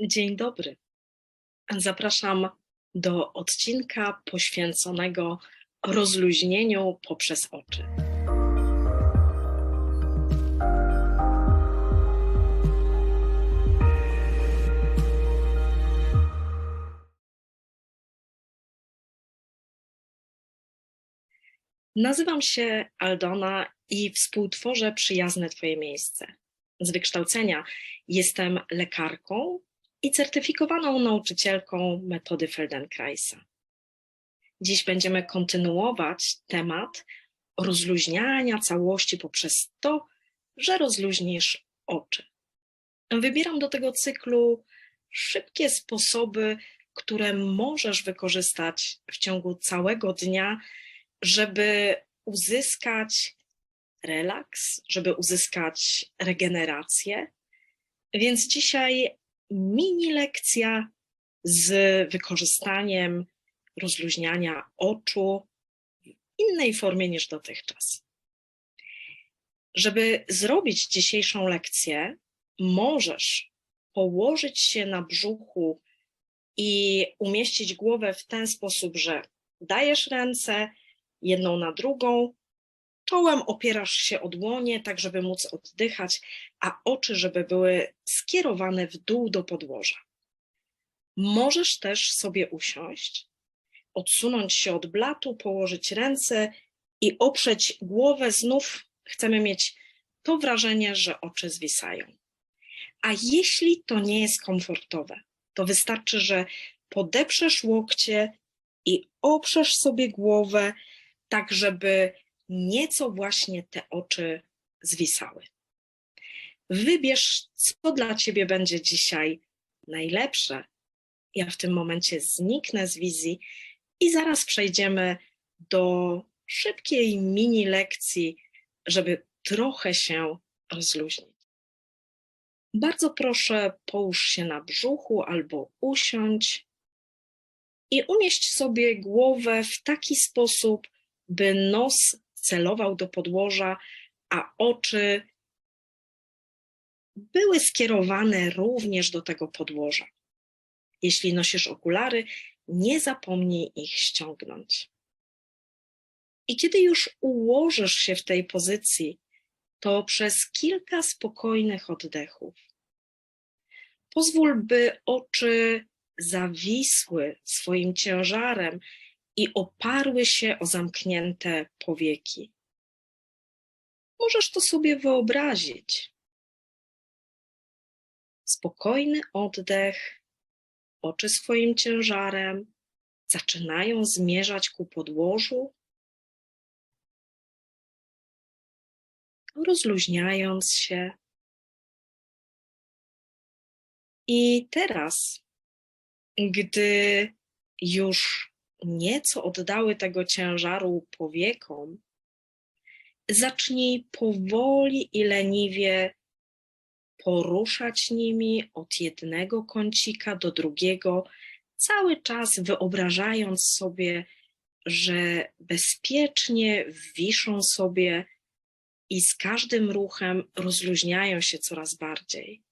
Dzień dobry. Zapraszam do odcinka poświęconego rozluźnieniu poprzez oczy. Nazywam się Aldona i współtworzę Przyjazne Twoje Miejsce. Z wykształcenia jestem lekarką i certyfikowaną nauczycielką metody Feldenkraisa. Dziś będziemy kontynuować temat rozluźniania całości poprzez to, że rozluźnisz oczy. Wybieram do tego cyklu szybkie sposoby, które możesz wykorzystać w ciągu całego dnia, żeby uzyskać relaks, żeby uzyskać regenerację. Więc dzisiaj mini lekcja z wykorzystaniem rozluźniania oczu w innej formie niż dotychczas. Żeby zrobić dzisiejszą lekcję, możesz położyć się na brzuchu i umieścić głowę w ten sposób, że dajesz ręce jedną na drugą, czołem opierasz się o dłonie, tak żeby móc oddychać, a oczy, żeby były skierowane w dół do podłoża. Możesz też sobie usiąść, odsunąć się od blatu, położyć ręce i oprzeć głowę. Znów chcemy mieć to wrażenie, że oczy zwisają. A jeśli to nie jest komfortowe, to wystarczy, że podeprzesz łokcie i oprzesz sobie głowę, tak żeby nieco właśnie te oczy zwisały. Wybierz, co dla ciebie będzie dzisiaj najlepsze. Ja w tym momencie zniknę z wizji i zaraz przejdziemy do szybkiej mini lekcji, żeby trochę się rozluźnić. Bardzo proszę, połóż się na brzuchu albo usiądź i umieść sobie głowę w taki sposób, by nos celował do podłoża, a oczy były skierowane również do tego podłoża. Jeśli nosisz okulary, nie zapomnij ich ściągnąć. I kiedy już ułożysz się w tej pozycji, to przez kilka spokojnych oddechów pozwól, by oczy zawisły swoim ciężarem i oparły się o zamknięte powieki. Możesz to sobie wyobrazić. Spokojny oddech, oczy swoim ciężarem zaczynają zmierzać ku podłożu, rozluźniając się. I teraz, gdy już nieco oddały tego ciężaru powiekom, zacznij powoli i leniwie poruszać nimi od jednego kącika do drugiego, cały czas wyobrażając sobie, że bezpiecznie wiszą sobie i z każdym ruchem rozluźniają się coraz bardziej.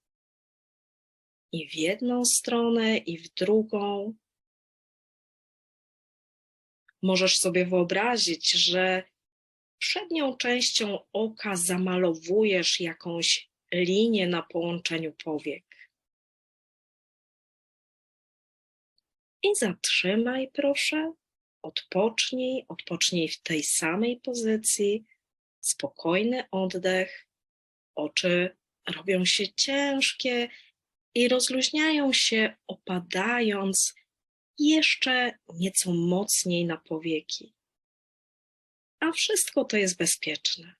I w jedną stronę, i w drugą. Możesz sobie wyobrazić, że przednią częścią oka zamalowujesz jakąś linię na połączeniu powiek. I zatrzymaj, proszę. Odpocznij, odpocznij w tej samej pozycji. Spokojny oddech. Oczy robią się ciężkie i rozluźniają się, opadając jeszcze nieco mocniej na powieki. A wszystko to jest bezpieczne.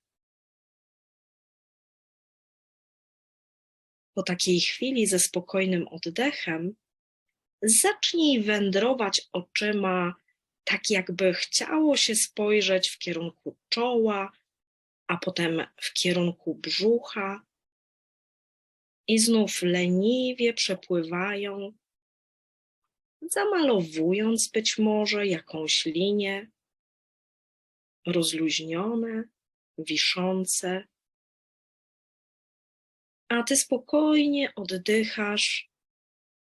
Po takiej chwili ze spokojnym oddechem zacznij wędrować oczyma, tak jakby chciało się spojrzeć w kierunku czoła, a potem w kierunku brzucha. I znów leniwie przepływają zamalowując być może jakąś linię, rozluźnione, wiszące, a ty spokojnie oddychasz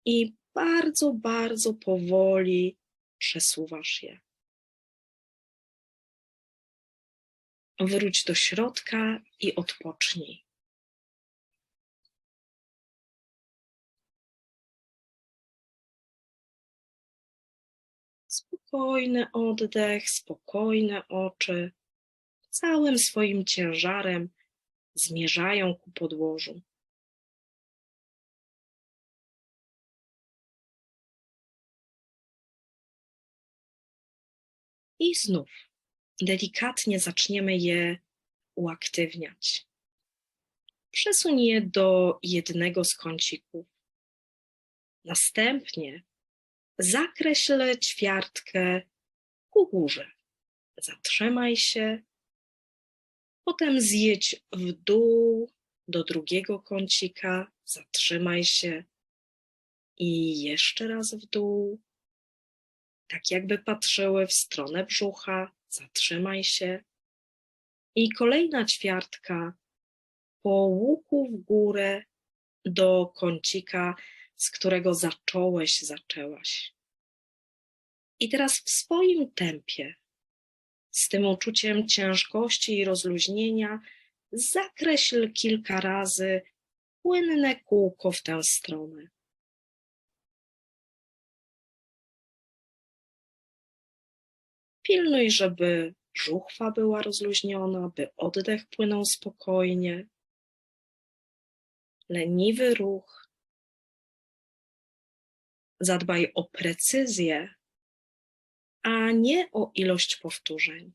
i bardzo, bardzo powoli przesuwasz je. Wróć do środka i odpocznij. Spokojny oddech, spokojne oczy, całym swoim ciężarem zmierzają ku podłożu. I znów delikatnie zaczniemy je uaktywniać. Przesuń je do jednego z kącików. Następnie zakreśl ćwiartkę ku górze. Zatrzymaj się, potem zjedź w dół do drugiego kącika, zatrzymaj się. I jeszcze raz w dół, tak jakby patrzyły w stronę brzucha, zatrzymaj się. I kolejna ćwiartka. Po łuku w górę do kącika, z którego zacząłeś, zaczęłaś. I teraz w swoim tempie, z tym uczuciem ciężkości i rozluźnienia, zakreśl kilka razy płynne kółko w tę stronę. Pilnuj, żeby żuchwa była rozluźniona, by oddech płynął spokojnie. Leniwy ruch. Zadbaj o precyzję, a nie o ilość powtórzeń.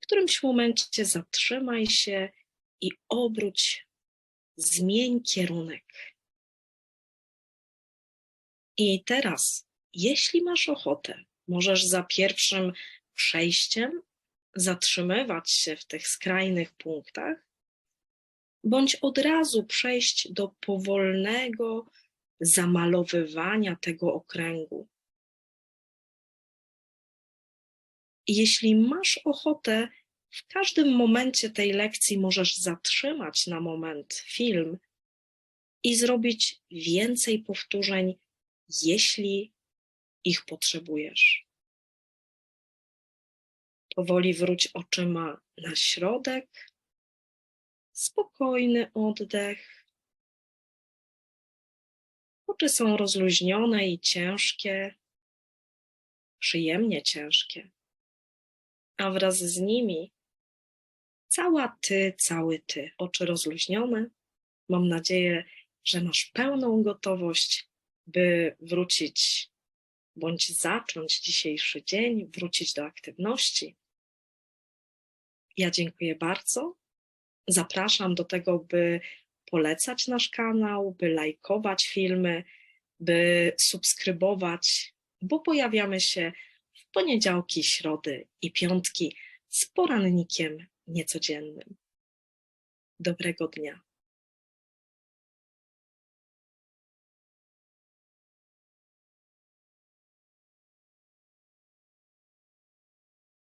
W którymś momencie zatrzymaj się i obróć, zmień kierunek. I teraz, jeśli masz ochotę, możesz za pierwszym przejściem zatrzymywać się w tych skrajnych punktach, bądź od razu przejść do powolnego zamalowywania tego okręgu. Jeśli masz ochotę, w każdym momencie tej lekcji możesz zatrzymać na moment film i zrobić więcej powtórzeń, jeśli ich potrzebujesz. Powoli wróć oczyma na środek, spokojny oddech. Oczy są rozluźnione i ciężkie, przyjemnie ciężkie, a wraz z nimi cała ty, cały ty, oczy rozluźnione. Mam nadzieję, że masz pełną gotowość, by wrócić bądź zacząć dzisiejszy dzień, wrócić do aktywności. Ja dziękuję bardzo. Zapraszam do tego, by polecać nasz kanał, by lajkować filmy, by subskrybować, bo pojawiamy się w poniedziałki, środy i piątki z porannikiem niecodziennym. Dobrego dnia.